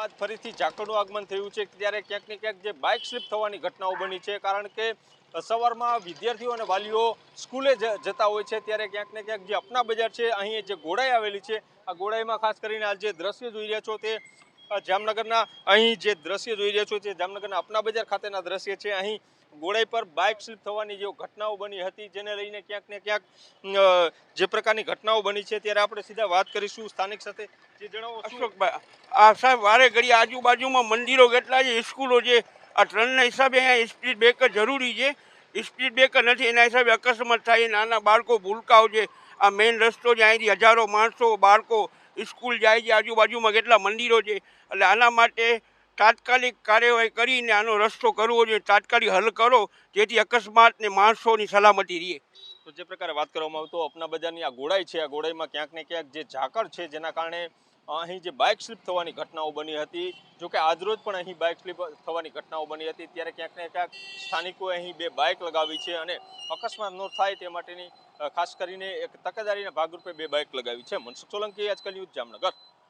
બાદ ફરીથી ઝાકળનું આગમન થયું છે. ત્યારે ક્યાંક ને ક્યાંક જે બાઇક સ્લીપ થવાની ઘટનાઓ બની છે, કારણ કે સવારમાં વિદ્યાર્થીઓ અને વાલીઓ સ્કૂલે જતા હોય છે. ત્યારે ક્યાંક ને ક્યાંક જે અપના બજાર છે, અહીં જે ગોળાઈ આવેલી છે, આ ગોળાઈમાં ખાસ કરીને આ જે દ્રશ્ય જોઈ રહ્યા છો તે જામનગરના અહીં જે દ્રશ્ય જોઈ રહ્યા છો તે જામનગરના અપના બજાર ખાતેના દ્રશ્ય છે. અહીં ગોળાઈ પર બાઇક સ્લીપ થવાની જે ઘટનાઓ બની હતી, જેને લઈને ક્યાંક ને ક્યાંક જે પ્રકારની ઘટનાઓ બની છે ત્યારે આપણે સીધા વાત કરીશું સ્થાનિક સાથે. જે જણાવો અશોકભાઈ, આ સાહેબ વારે ઘડી આજુબાજુમાં મંદિરો કેટલા છે, સ્કૂલો છે, આ ટ્રેનના હિસાબે અહીંયા સ્પીડ બ્રેકર જરૂરી છે. સ્પીડ બ્રેકર નથી, એના હિસાબે અકસ્માત થાય, નાના બાળકો ભૂલકાઓ છે. આ મેઇન રસ્તો છે, અહીંથી હજારો માણસો, બાળકો સ્કૂલ જાય છે, આજુબાજુમાં કેટલા મંદિરો છે, એટલે આના માટે તાત્કાલિક કાર્યવાહી કરીને આનો રસ્તો કરવો જોઈએ, તાત્કાલિક હલ કરો, જેથી અકસ્માત ને માણસોની સલામતી રહે. તો જે પ્રકારે વાત કરવામાં આવતો, અપના બજારની આ ગોળાઈ છે, આ ગોળાઈમાં ક્યાંક ને ક્યાંક જે ઝાકર છે, જેના કારણે અહીં જે બાઇક સ્લીપ થવાની ઘટનાઓ બની હતી, જો કે આજરોજ પણ અહીં બાઇક સ્લીપ થવાની ઘટનાઓ બની હતી. ત્યારે ક્યાંક ને ક્યાંક સ્થાનિકોએ અહીં બે બાઇક લગાવી છે અને અકસ્માત ન થાય તે માટેની ખાસ કરીને એક તકેદારીના ભાગરૂપે બે બાઇક લગાવી છે. મનસુખ સોલંકી, આજકાલ ન્યૂઝ જામનગર.